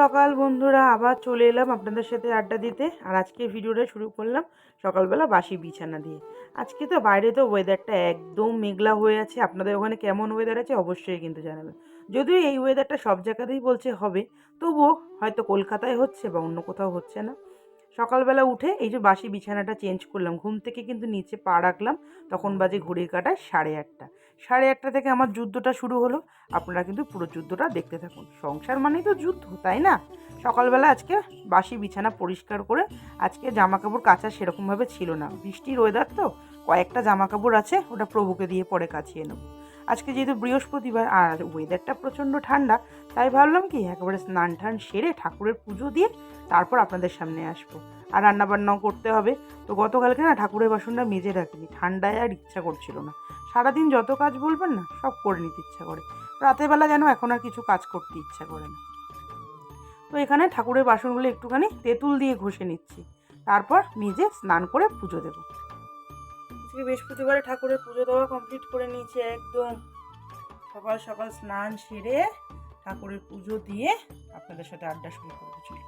সকাল, বন্ধুরা। আবার চলে এলাম আপনাদের সাথে আড্ডা দিতে। আর আজকে ভিডিওটা শুরু করলাম সকালবেলা বাসি বিছানা দিয়ে। আজকে তো বাইরে তো ওয়েদারটা একদম মেঘলা হয়ে আছে। আপনাদের ওখানে কেমন ওয়েদার আছে অবশ্যই কিন্তু জানাবেন। যদিও এই ওয়েদারটা সব জায়গাতেই বলছে হবে, তবুও হয়তো কলকাতায় হচ্ছে বা অন্য কোথাও হচ্ছে না। সকালবেলা উঠে এই যে বাসি বিছানাটা চেঞ্জ করলাম, ঘুম থেকে কিন্তু নিচে পা রাখলাম। তখন বাজে ঘড়ির কাটায় সাড়ে আটটা। সাড়ে আটটা থেকে আমার যুদ্ধটা শুরু হলো। আপনারা কিন্তু পুরো যুদ্ধটা দেখতে থাকুন। সংসার মানেই তো যুদ্ধ, তাই না? সকালবেলা আজকে বাসি বিছানা পরিষ্কার করে আজকে জামা কাপড় কাচা সেরকমভাবে ছিল না। বৃষ্টির ওয়েদার তো, কয়েকটা জামা কাপড় আছে, ওটা প্রভুকে দিয়ে পরে কাচিয়ে নেব। আজকে যেহেতু বৃহস্পতিবার আর ওয়েদারটা প্রচণ্ড ঠান্ডা, তাই ভাবলাম কি, একেবারে স্নান টান সেরে ঠাকুরের পুজো দিয়ে তারপর আপনাদের সামনে আসব। আর রান্নাবান্নাও করতে হবে। তো গতকালকে না ঠাকুরের বাসনটা মেজে রাখিনি, ঠান্ডায় আর ইচ্ছা করছিল না। সারাদিন যত কাজ বলবেন না, সব করে নিতে ইচ্ছা করে। রাতের বেলা যেন এখন আর কিছু কাজ করতে ইচ্ছা করে না। তো এখানে ঠাকুরের বাসনগুলো একটুখানি তেঁতুল দিয়ে ঘষে নিচ্ছি। তারপর নিজে স্নান করে পুজো দেবো। আজকে বৃহস্পতিবারে ঠাকুরের পুজো দেওয়া কমপ্লিট করে নিয়েছি একদম। সকাল সকাল স্নান সেরে ঠাকুরের পুজো দিয়ে আপনাদের সাথে আড্ডা শুরু করব। চলি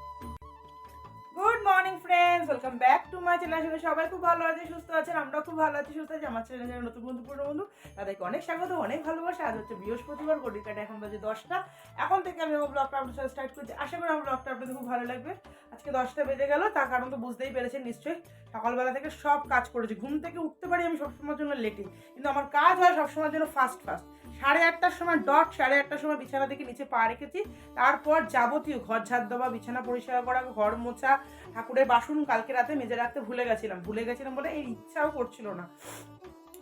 friends welcome back to my channel আসলে সবাই খুব ভালো আছে সুস্থ আছেন আমরা খুব ভালো আছি, সুস্থ আছি। আমার চ্যানেল যারা নতুন বন্ধু, পুরনো বন্ধু, তাদেরকে অনেক স্বাগত, অনেক ভালোবাসা। আজ হচ্ছে বৃহস্পতিবার গড়ির কাটা এখন বাজে দশটা। এখন থেকে আমি আমার ব্লগটা আপনার সাথে স্টার্ট করছি। আশা করি আমার ব্লগটা আপনাদের খুব ভালো লাগবে। আজকে দশটা বেজে গেল, তার কারণ তো বুঝতেই পেরেছেন নিশ্চয়ই। সকালবেলা থেকে সব কাজ করেছি। ঘুম থেকে উঠতে পারি আমি সবসময়ের জন্য লেটে, কিন্তু আমার কাজ হয় সবসময়ের জন্য ফাস্ট ফাস্ট সাড়ে আটটার সময় ডট সাড়ে আটটার সময় বিছানা থেকে নিচে পা রেখেছি। তারপর যাবতীয় ঘর ঝাড় দেওয়া, বিছানা পরিষ্কার করা, ঘর মোছা, ঠাকুরের বাসন কালকে রাতে মেজে রাখতে ভুলে গেছিলাম। ভুলে গেছিলাম বলে এই ইচ্ছাও করছিল না।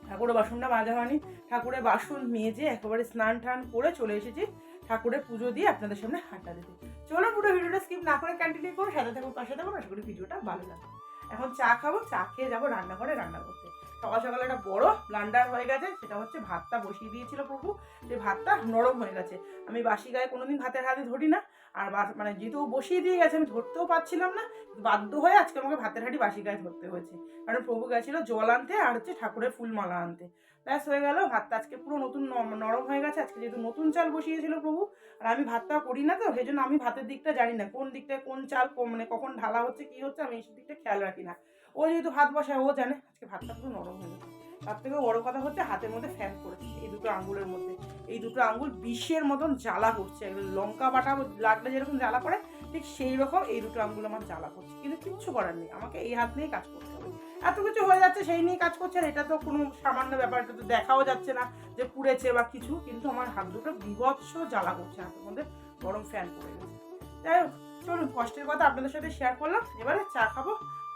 ঠাকুরের বাসনটা মাজা হয়নি। ঠাকুরের বাসন মেজে একেবারে স্নান টান করে চলে এসেছি। ঠাকুরের পুজো দিয়ে আপনাদের সামনে হাঁটা দিতে। চলো পুরো ভিডিওটা স্কিপ না করে কন্টিনিউ করো সাথে থাকুন, পাশে থাকুন। আশা করি ভিডিওটা ভালো লাগবে। এখন চা খাব, চা খেয়ে যাব, রান্নাঘরে রান্না করতে। সকাল সকালে একটা বড় ব্লান্ডার হয়ে গেছে, সেটা হচ্ছে ভাতটা বসিয়ে দিয়েছিল প্রভু। সেই ভাতটা নরম হয়ে গেছে। আমি বাসি গায়ে কোনোদিন ভাতের হাতে ধরি না। আর মানে যেহেতু বসিয়ে দিয়ে গেছে, আমি ধরতেও পারছিলাম না। বাধ্য হয়ে আজকে আমাকে ভাতের হাঁটি বাসি গায়ে ধরতে হয়েছে। কারণ প্রভু গেছিল জল আনতে আর হচ্ছে ঠাকুরের ফুলমালা আনতে। ব্যাস হয়ে গেল। ভাতটা আজকে পুরো নতুন নরম হয়ে গেছে। আজকে যেহেতু নতুন চাল বসিয়েছিল প্রভু, আর আমি ভাতটা করি না তো সেই জন্য আমি ভাতের দিকটা জানি না, কোন দিকটায় কোন চাল মানে কখন ঢালা হচ্ছে, কি হচ্ছে, আমি এই দিকটা খেয়াল রাখি না। ও যেহেতু ভাত বসায়, ও জানে আজকে ভাতটা পুরো নরম হয়ে গেছে। তার থেকে বড় কথা হচ্ছে, হাতের মধ্যে ফ্যান পড়েছে, এই দুটো আঙ্গুলের মধ্যে। এই দুটো আঙ্গুল বিষের মতন জ্বালা করছে লঙ্কা বাটা লাগলে যেরকম জ্বালা পড়ে, ঠিক সেই রকম এই দুটো আঙ্গুল আমার জ্বালা করছে, কিন্তু কিচ্ছু করার নেই, আমাকে এই হাত নিয়েই কাজ হবে এত কিছু হয়ে যাচ্ছে, সেই নিয়ে কাজ করছে আর এটা তো কোনো সামান্য ব্যাপার, এটা তো দেখাও যাচ্ছে না যে পুড়েছে বা কিছু, কিন্তু আমার হাত দুটো বিভৎস জ্বালা করছে, হাতের মধ্যে গরম ফ্যান পড়ে গেছে। যাই হোক, চলুন, কষ্টের কথা আপনাদের সাথে শেয়ার করলাম, এবারে চা খাব,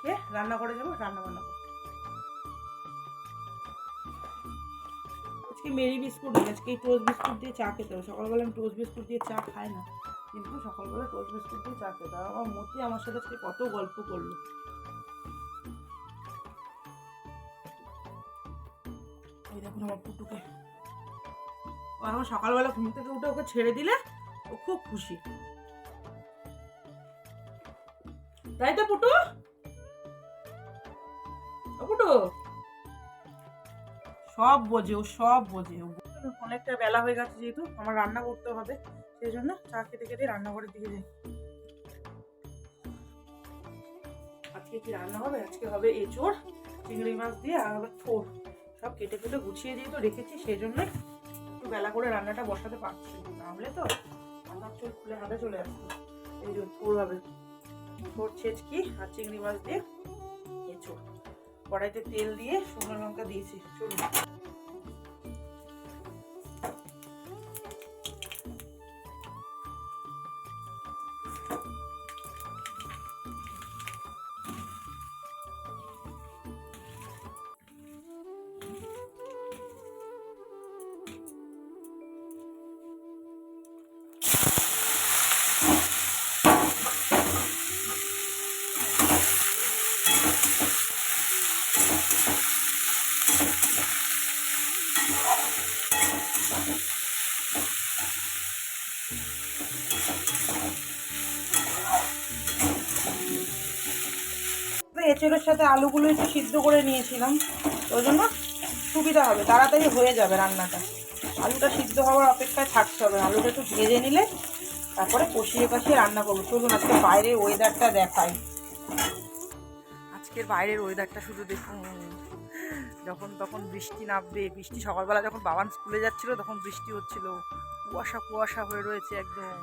খেয়ে রান্না করে যাব, রান্না বান্না করতে আজকে মেরি বিস্কুট নেই, আজকে এই টোস্ট বিস্কুট দিয়ে চা খেতে হবে। সকালবেলা আমি টোস্ট বিস্কুট দিয়ে চা খাই না, কিন্তু সকালবেলা টোস্ট বিস্কুট দিয়ে চা খেতে হবে। আমার মতি আমার সাথে আজকে কত গল্প করল। দেখুন আমার পুটুকে। ও এখন সকালবেলা ঘুম থেকে উঠে ওকে ছেড়ে দিলে ও খুব খুশি। তাই তো পুটু? পুটু? সব বোঝে, ও সব বোঝে। অনেকটা বেলা হয়ে গেছে যেহেতু, আমার রান্না করতে হবে, সেই জন্য চা খেতে খেতে রান্নাঘরের দিকে যাই। আজকে কি রান্না হবে? আজকে হবে এঁচড়, চিংড়ি মাছ দিয়ে, আর হবে থোর। সব কেটে কেটে গুছিয়ে দিয়ে তো রেখেছি সেই জন্য একটু বেলা করে রান্নাটা বসাতে পারছি না। হলে তো আমার চোখ খুলে হাতে চলে আসতো এই জন্য পুরোভাবে থোর ছেচকি আর চিংড়ি মাছ দিয়ে কেঁচো কড়াইতে তেল দিয়ে শুকনো লঙ্কা দিয়েছি। চলুন। সাথে আলুগুলো একটু সিদ্ধ করে নিয়েছিলাম। ওই জন্য সুবিধা হবে, তাড়াতাড়ি হয়ে যাবে রান্নাটা। আলুটা সিদ্ধ হওয়ার অপেক্ষায় থাকতে হবে, আলুটা একটু ভেজে নিলে তারপরে কষিয়ে কষিয়ে রান্না করব। চলুন, আজকে বাইরের ওয়েদারটা দেখাই। আজকের বাইরের ওয়েদারটা শুধু দেখুন, যখন তখন বৃষ্টি নামবে, বৃষ্টি সকালবেলা যখন বাবান স্কুলে যাচ্ছিল, তখন বৃষ্টি হচ্ছিল। কুয়াশা কুয়াশা হয়ে রয়েছে একদম।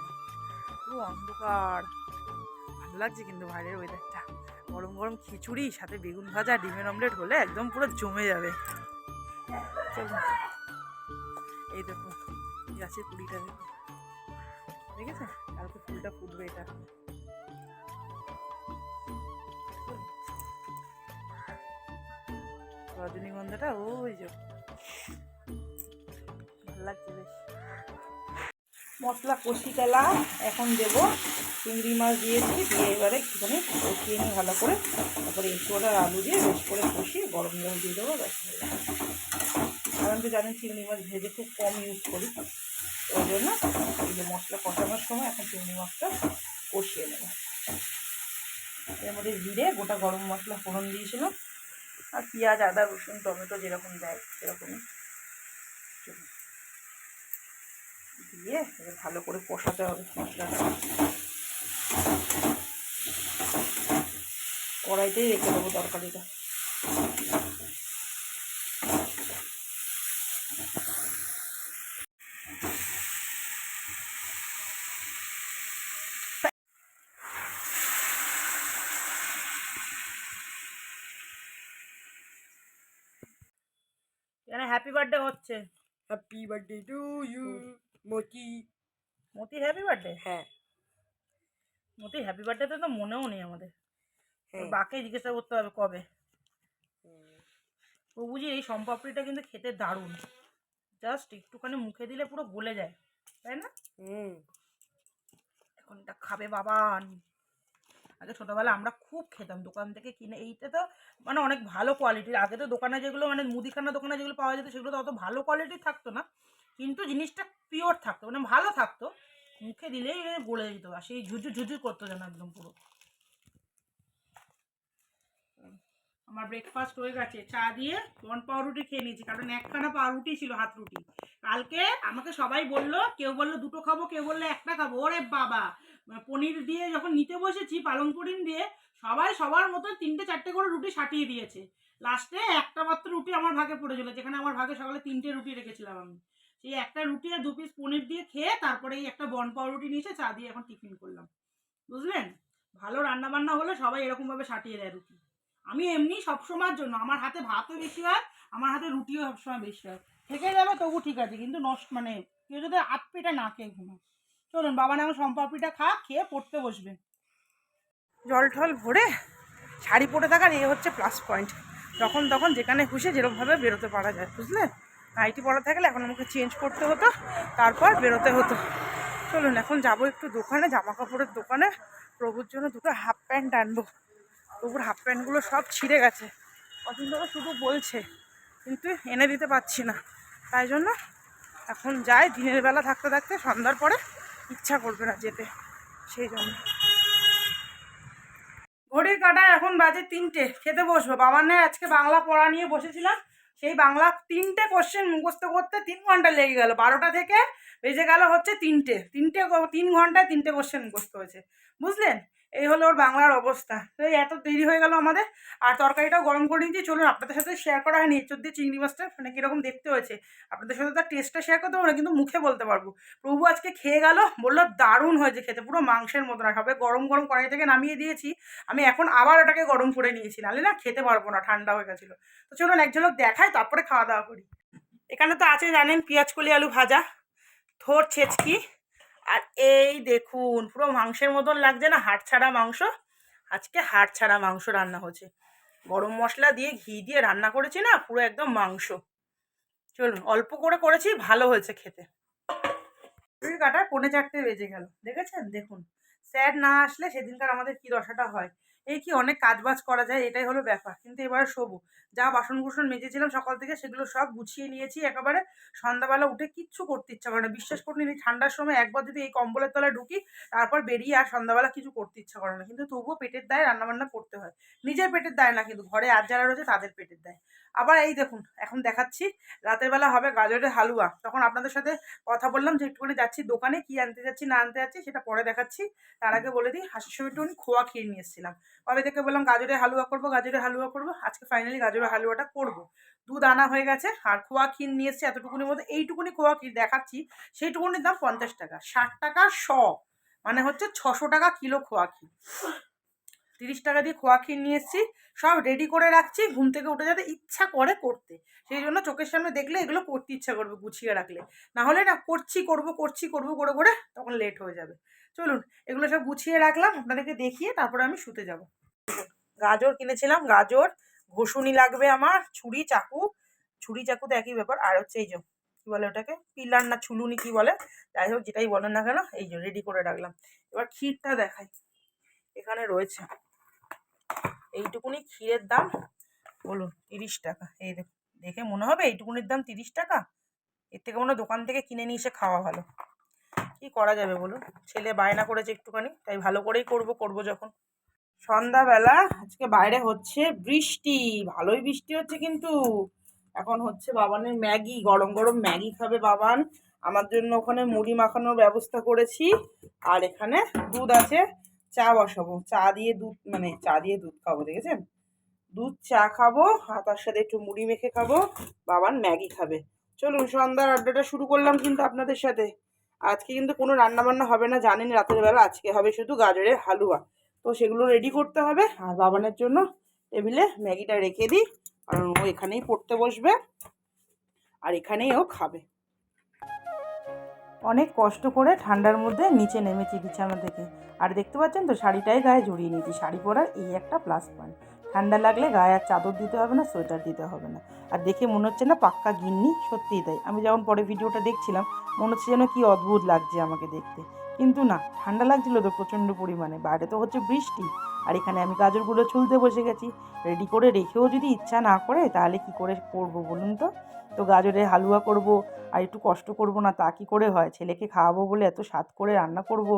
পুরো অন্ধকার। ভালো লাগছে কিন্তু বাইরের ওয়েদারটা গরম গরম খিচুড়ি, সাথে বেগুন ভাজা, ডিমের অমলেট হলে একদম পুরো জমে যাবে। এই দেখুন গাছের কুড়িটা দেখুন দেখেছে? কালকে ফুলটা ফুটবে এটা। রজনীগন্ধাটা, ওই যে। ভালো লাগছে বেশ। মশলা কষি তেলা এখন দেব। চিংড়ি মাছ দিয়েছি, দিয়ে এবারে একটুখানি কষিয়ে নিই ভালো করে। তারপরে আর আলু দিয়ে বেশ করে কষিয়ে গরম জল দিয়ে দেবো, ব্যাস। গেল। সাধারণত জানেন চিংড়ি মাছ ভেজে খুব কম ইউজ করি। ওই জন্য এই যে মশলা কষানোর সময় এখন চিংড়ি মাছটা কষিয়ে নেব। এর মধ্যে জিরে, গোটা গরম মশলা ফোড়ন দিয়েছিলাম। আর পেঁয়াজ, আদা, রসুন, টমেটো যেরকম দেয়, সেরকমই চলুন। দিয়ে এবার ভালো করে কষাতে হবে মশলাটা কড়াইতেই রেখে দেবো তরকারিটা। এখানে হ্যাপি বার্থডে হচ্ছে। Happy birthday to you Moti মতির হ্যাপি বার্থডে হ্যাঁ। মতির হ্যাপি বার্থডেতে তো মনেও নেই আমাদের। হ্যাঁ। বাকে জিজ্ঞাসা করতে হবে কবে? প্রভুজি এই সম্পাপড়িটা কিন্তু খেতে দারুণ। জাস্ট একটুখানি মুখে দিলে পুরো গলে যায় তাই না? এখন এটা খাবে বাবান আগে ছোটোবেলা আমরা খুব খেতাম দোকান থেকে কিনে এইটা তো মানে অনেক ভালো কোয়ালিটির আগে তো দোকানে যেগুলো মানে মুদিখানা দোকানে যেগুলো পাওয়া যেত সেগুলো তো অত ভালো কোয়ালিটির থাকতো না। কিন্তু জিনিসটা পিওর থাকতো মানে ভালো থাকতো। মুখে দিলেই গলে যেত, আর সেই ঝুঝু ঝুঝু করতো যেন একদম পুরো। আমার ব্রেকফাস্ট হয়ে গেছে। চা দিয়ে ওয়ান পাউরুটি খেয়ে নিয়েছি, কারণ একখানা পাউরুটি ছিল হাত রুটি। কালকে আমাকে সবাই বলল, কেউ বলল দুটো খাব, কেউ বলল একটা খাব, ওরে বাবা! পনির দিয়ে যখন নিতে বসেছি, পালং পনির দিয়ে, সবাই সবার মতো তিনটে চারটে করে রুটি সাটিয়ে দিয়েছে। লাস্টে একটা মাত্র রুটি আমার ভাগে পড়ে পড়েছিল, যেখানে আমার ভাগে সকালে তিনটে রুটি রেখেছিলাম আমি। সেই একটা রুটি আর দু পিস পনির দিয়ে খেয়ে তারপরে এই একটা বন পাউরুটি নিয়েছে চা দিয়ে এখন টিফিন করলাম। বুঝলেন? ভালো রান্না বান্না হলে সবাই এরকমভাবে সাটিয়ে দেয় রুটি। আমি এমনি সবসময়ের জন্য, আমার হাতে ভাতও বেশি হয়, আমার হাতে রুটিও সবসময় বেশি হয়। থেকে যাবে তবু ঠিক আছে, কিন্তু নষ্ট মানে কেউ যদি আট পেটা না খেয়ে ঘুমায়। চলুন, বাবা না সম্পাপিটা খা খেয়ে পড়তে বসবে। জল টল ভরে শাড়ি পরে থাকার এ হচ্ছে প্লাস পয়েন্ট যখন তখন যেখানে খুশি যেরকমভাবে বেরোতে পারা যায় বুঝলে নাইটি পরা থাকলে এখন আমাকে চেঞ্জ করতে হতো, তারপর বেরোতে হতো। চলুন, এখন যাব একটু দোকানে জামা কাপড়ের দোকানে। প্রভুর জন্য দুটো হাফ প্যান্ট আনব। প্রভুর হাফ প্যান্টগুলো সব ছিঁড়ে গেছে। কদিন ধরে শুধু বলছে, কিন্তু এনে দিতে পারছি না। তাই জন্য এখন যাই, দিনের বেলা থাকতে থাকতে সন্ধ্যার পরে ইচ্ছা করবে না যেতে, সেই জন্য। ঘড়ির কাটায় এখন বাজে তিনটে, খেতে বসবো। বাবার নিয়ে আজকে বাংলা পড়া নিয়ে বসেছিলাম। সেই বাংলা তিনটে কোশ্চেন মুখস্থ করতে তিন ঘণ্টা লেগে গেল। বারোটা থেকে বেজে গেল হচ্ছে তিনটে। তিনটে তিন ঘন্টায় তিনটে কোশ্চেন মুখস্থ হয়েছে। বুঝলেন? এই হলো ওর বাংলার অবস্থা। তো এই এত দেরি হয়ে গেল আমাদের। আর তরকারিটাও গরম করে নিয়েছি। চলুন, আপনাদের সাথে শেয়ার করা হয়নি। এঁচোর দিয়ে চিংড়ি মাছটা মানে কীরকম দেখতে হয়েছে। আপনাদের সাথে তার টেস্টটা শেয়ার করতে পারব না, কিন্তু মুখে বলতে পারব। প্রভু আজকে খেয়ে গেল, বলল, দারুণ হয়েছে খেতে। পুরো মাংসের মতো না সবাই গরম গরম কড়াই থেকে নামিয়ে দিয়েছি। আমি এখন আবার ওটাকে গরম করে নিয়েছি। নাহলে না খেতে পারব না, ঠান্ডা হয়ে গেছিল। তো চলুন একজন ঝলক দেখায় তারপরে খাওয়া দাওয়া করি। এখানে তো আছে, জানেন, পেঁয়াজ কলি, আলু ভাজা। থোর, ছেচকি। আর এই দেখুন, পুরো মাংসের মতন লাগছে না হাট ছাড়া মাংস। আজকে হাট ছাড়া মাংস রান্না হচ্ছে। গরম মশলা দিয়ে ঘি দিয়ে রান্না করেছি না, পুরো একদম মাংস। চলুন, অল্প করে করেছি, ভালো হয়েছে খেতে। ঘড়ির কাটায় পৌনে চারটে বেজে গেল, দেখেছেন? দেখুন, স্যার না আসলে সেদিনকার আমাদের কি দশাটা হয়। এই কি অনেক কাজবাজ করা যায় এটাই হলো ব্যাপার। কিন্তু এবারে শোবো যা বাসন কুসন মেজেছিলাম সকাল থেকে সেগুলো সব গুছিয়ে নিয়েছি একেবারে সন্ধ্যাবেলা উঠে কিচ্ছু করতে ইচ্ছা করে না। বিশ্বাস করুন এই ঠান্ডার সময় একবার যদি এই কম্বলের তলায় ঢুকি তারপর বেরিয়ে আর সন্ধ্যাবেলা কিছু করতে ইচ্ছা করে না। কিন্তু তবুও পেটের দায় রান্নাবান্না করতে হয়। নিজের পেটের দায় না কিন্তু ঘরে আর যারা রয়েছে তাদের পেটের দায়। আবার এই দেখুন এখন দেখাচ্ছি রাতের বেলা হবে গাজরের হালুয়া। তখন আপনাদের সাথে কথা বললাম যে একটুখানি যাচ্ছি দোকানে কি আনতে যাচ্ছি না আনতে যাচ্ছি সেটা পরে দেখাচ্ছি। তার আগে বলে দিই হাসির সময় একটুখানি খোয়া খেয়ে নিয়ে এসেছিলাম। কবে থেকে বললাম গাজরের হালুয়া করব, গাজরের হালুয়া করব, আজকে ফাইনালি গাজরের হালুয়াটা করব। দুধ আনা হয়ে গেছে, আর খোয়া ক্ষীর নিয়ে এসেছি এতটুকুনির মধ্যে, এইটুকুনি খোয়া ক্ষীর দেখাচ্ছি, সেইটুকুনির দাম পঞ্চাশ টাকা, ষাট টাকা শ মানে হচ্ছে ছশো টাকা কিলো খোয়া ক্ষীর। তিরিশ টাকা দিয়ে খোয়া ক্ষীর নিয়ে এসেছি, সব রেডি করে রাখছি, ঘুম থেকে উঠে যাতে ইচ্ছা করে করতে। সেই জন্য চোখের সামনে দেখলে এগুলো করতে ইচ্ছা করবে, গুছিয়ে রাখলে। না হলে না করছি, করব করছি, করব, করে করে, তখন লেট হয়ে যাবে। চলুন, এগুলো সব গুছিয়ে রাখলাম, আপনাদেরকে দেখিয়ে তারপরে আমি শুতে যাব। গাজর কিনেছিলাম, গাজর, ঘষুনি লাগবে আমার, ছুরি, চাকু। ছুরি, চাকু তো একই ব্যাপার, আর হচ্ছে এই যে, কী বলে ওটাকে? পিলার না ছুলুনি কি বলে? যাই হোক, যেটাই বলেন না কেন, এই যে রেডি করে রাখলাম। এবার ক্ষীরটা দেখাই। এখানে রয়েছে এইটুকুনি ক্ষীরের দাম, বলুন, তিরিশ টাকা। এই দেখ দেখে মনে হবে এইটুকুনির দাম তিরিশ টাকা? এর থেকে মনে দোকান থেকে কিনে নিয়ে এসে খাওয়া ভালো। কি করা যাবে বলুন? ছেলে বায়না করেছে একটুখানি, তাই ভালো করেই করব করব যখন। সন্ধ্যাবেলা আজকে বাইরে হচ্ছে বৃষ্টি, ভালোই বৃষ্টি হচ্ছে কিন্তু। এখন হচ্ছে বাবানের ম্যাগি, গরম গরম ম্যাগি খাবে বাবান। আমার জন্য ওখানে মুড়ি মাখানোর ব্যবস্থা করেছি। আর এখানে দুধ আছে, চা বসাবো। চা দিয়ে দুধ মানে চা দিয়ে দুধ খাব, দেখেছেন? দুধ, চা খাব, আর তার সাথে একটু মুড়ি মেখে খাব। বাবান ম্যাগি খাবে। চলুন, সন্ধ্যার আড্ডাটা শুরু করলাম কিন্তু আপনাদের সাথে। আজকে কিন্তু কোনো রান্না বান্না হবে না, জানেন রাতের বেলা, আজকে হবে শুধু গাজরের হালুয়া। তো সেগুলো রেডি করতে হবে, আর বাবানের জন্য টেবিলে ম্যাগিটা রেখে দিই, কারণ ও এখানেই পড়তে বসবে, আর এখানেই ও খাবে। অনেক কষ্ট করে ঠান্ডার মধ্যে নিচে নেমেছি বিছানা থেকে। আর দেখতে পাচ্ছেন তো, শাড়িটাই গায়ে জড়িয়ে নিয়েছি, শাড়ি পরার এই একটা প্লাস পয়েন্ট ঠান্ডা লাগলে গায়ে আর চাদর দিতে হবে না, সোয়েটার দিতে হবে না। আর দেখে মনে হচ্ছে না পাক্কা গিন্নি, সত্যিই তাই। আমি যখন পরে ভিডিওটা দেখছিলাম, মনে হচ্ছে যেন কি অদ্ভুত লাগছে আমাকে দেখতে। কিন্তু না, ঠান্ডা লাগছিল তো প্রচণ্ড পরিমাণে। বাইরে তো হচ্ছে বৃষ্টি। আর এখানে আমি গাজরগুলো ছুলতে বসে গেছি। রেডি করে রেখেও যদি ইচ্ছা না করে, তাহলে কি করে করব বলুন তো? তো গাজরের হালুয়া করব, আর একটু কষ্ট করব না, তা কি করে হয়? ছেলেকে খাওয়াবো বলে এত স্বাদ করে রান্না করব?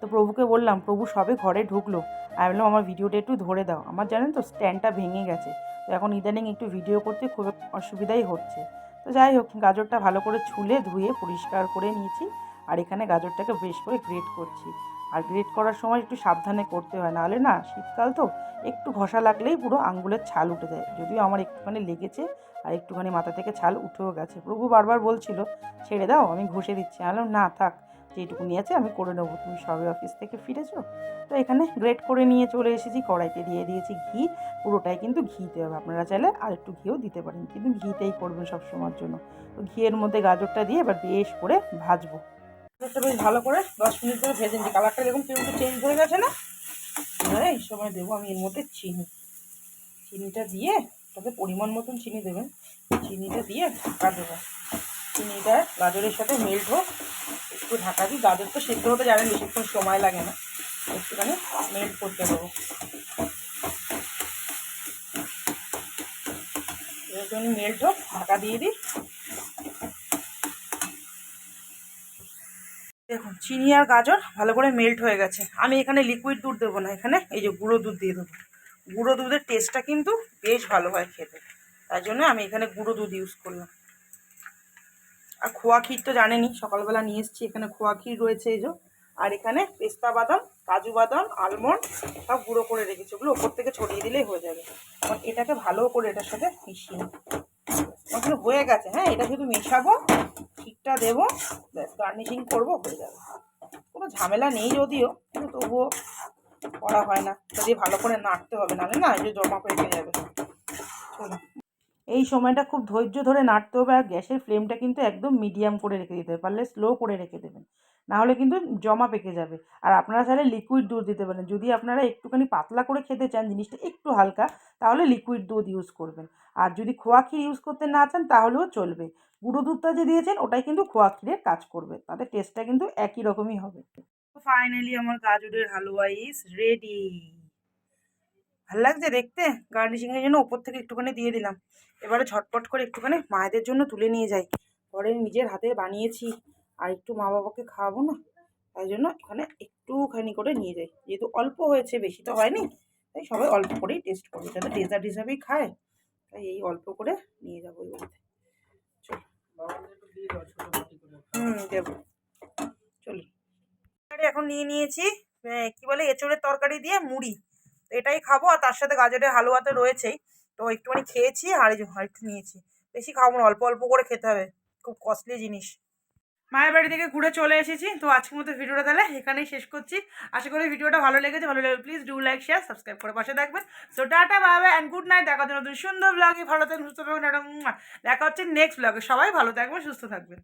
তো প্রভুকে বললাম, প্রভু সবে ঘরে ঢুকলো। আমি বললাম আমার ভিডিওটা একটু ধরে দাও। আমার জানেন তো স্ট্যান্ডটা ভেঙে গেছে। তো এখন ইদানিং একটু ভিডিও করতে খুব অসুবিধাই হচ্ছে। তো যাই হোক গাজরটা ভালো করে ছুলে ধুয়ে পরিষ্কার করে নিয়েছি। আর এখানে গাজরটাকে বেশ করে গ্রেট করছি। আর গ্রেট করার সময় একটু সাবধানে করতে হয়। নাহলে না শীতকাল তো একটু ঘষা লাগলেই পুরো আঙ্গুলের ছাল উঠে যায়। যদিও আমার একটুখানি লেগেছে আর একটুখানি মাথা থেকে ছাল উঠেও গেছে। প্রভু বারবার বলছিল ছেড়ে দাও আমি ঘষে দিচ্ছি। বললাম, না থাক। যেটুকুনি আছে আমি করে নেব। তুমি সবে অফিস থেকে ফিরেছো। তো এখানে গ্রেট করে নিয়ে চলে এসেছি। কড়াইতে দিয়ে দিয়েছি ঘি। পুরোটাই কিন্তু ঘিতে হবে। আপনারা চাইলে আর একটু ঘিও দিতে পারেন। কিন্তু ঘিতেই করবেন সব সময়ের জন্য। তো ঘিয়ের মধ্যে গাজরটা দিয়ে এবার বেশ করে ভাজবো। গাজরটা বেশ ভালো করে দশ মিনিট ধরে ভেজে নিচ্ছি। কালারটা দেখুন কীরকম চেঞ্জ হয়ে গেছে না? এবারে এই সময় দেবো আমি এর মধ্যে চিনি। চিনিটা দিয়ে তাতে পরিমাণ মতন চিনি দেবেন। চিনিটা দিয়ে ঢাকা দেবো চিনিটা গাজরের সাথে মেল্ট হোক। একটু ঢাকা দিই, গাজর তো সেদ্ধ হতে জানেন, বেশিক্ষণ সময় লাগে না। একটুখানি মেল্ট করতে দেবো একটুখানি মেল্ট হোক ঢাকা দিয়ে দিই। দেখুন, চিনি আর গাজর ভালো করে মেল্ট হয়ে গেছে। আমি এখানে লিকুইড দুধ দেবো না, এখানে এই যে গুঁড়ো দুধ দিয়ে দেবো। গুঁড়ো দুধের টেস্টটা কিন্তু বেশ ভালো হয় খেতে। তাই জন্য আমি এখানে গুঁড়ো দুধ ইউজ করলাম। আর খোয়া ক্ষীর তো জানেনই সকালবেলা নিয়ে এসেছি, এখানে খোয়া ক্ষীর রয়েছে এই যে। আর এখানে পেস্তা বাদাম, কাজু বাদাম, আলমন্ড সব গুঁড়ো করে রেখেছি, ওগুলো ওপর থেকে ছড়িয়ে দিলেই হয়ে যাবে। এখন এটাকে ভালো করে এটার সাথে মিশিয়ে কিন্তু হয়ে গেছে হ্যাঁ এটা শুধু মেশাবো ঠিকটা দেবো, ব্যাস গার্নিশিং করব, হয়ে যাবে। কোনো ঝামেলা নেই যদিও, কিন্তু তবুও করা হয় না। যদি ভালো করে নাড়তে হবে, নাহলে না যে জমা পেকে যাবে। চলো এই সময়টা খুব ধৈর্য ধরে নাড়তে হবে আর গ্যাসের ফ্লেমটা কিন্তু একদম মিডিয়াম করে রেখে দিতে হবে, পারলে স্লো করে রেখে দেবেন। না হলে কিন্তু জমা পেকে যাবে। আর আপনারা চাইলে লিকুইড দুধ দিতে পারেন। যদি আপনারা একটুখানি পাতলা করে খেতে চান, জিনিসটা একটু হালকা, তাহলে লিকুইড দুধ ইউজ করবেন। আর যদি খোয়া ক্ষীর ইউজ করতে না চান, তাহলেও চলবে। গুঁড়ো দুধটা যে দিয়েছেন, ওটাই কিন্তু খোয়া ক্ষীরের কাজ করবে। তাদের টেস্টটা কিন্তু একই রকমই হবে। ফাইনালি আমার গাজরের হালুয়া ইজ রেডি ভালো লাগছে দেখতে? গার্নিশিংয়ের জন্য ওপর থেকে একটুখানি দিয়ে দিলাম। এবারে ঝটপট করে একটুখানি মায়েদের জন্য তুলে নিয়ে যাই। পরে নিজের হাতে বানিয়েছি। আর একটু মা বাবাকে খাওয়াবো না? তাই জন্য এখানে একটুখানি করে নিয়ে যাই। যেহেতু অল্প হয়েছে, বেশি তো হয়নি। তাই সবাই অল্প করেই টেস্ট করবে। যাতে ডেজার্ট হিসাবেই খায়। তাই এই অল্প করে নিয়ে যাব বাড়িতে। চলো। হুম, দেবো। চলো। তরকারি এখন নিয়ে নিয়েছি কি বলে, এঁচড়ের তরকারি দিয়ে মুড়ি। এটাই খাব আর তার সাথে গাজরের হালুয়া তো রয়েছেই। তো একটুখানি খেয়েছি আর একটু নিয়েছি। বেশি খাব না, অল্প অল্প করে খেতে হবে। খুব কস্টলি জিনিস। মায়ের বাড়ি থেকে ঘুরে চলে এসেছি। তো আজকের মতো ভিডিওটা তাহলে এখানেই শেষ করছি। আশা করি ভিডিওটা ভালো লেগেছে। ভালো লাগলে please do like share subscribe করে পাশে থাকবেন। সো টাটা বাবা অ্যান্ড গুড নাইট দেখা নতুন সুন্দর ব্লগে ভালো থাকবেন, সুস্থ থাকবেন দেখা হচ্ছে নেক্সট ব্লগে সবাই ভালো থাকবেন, সুস্থ থাকবেন।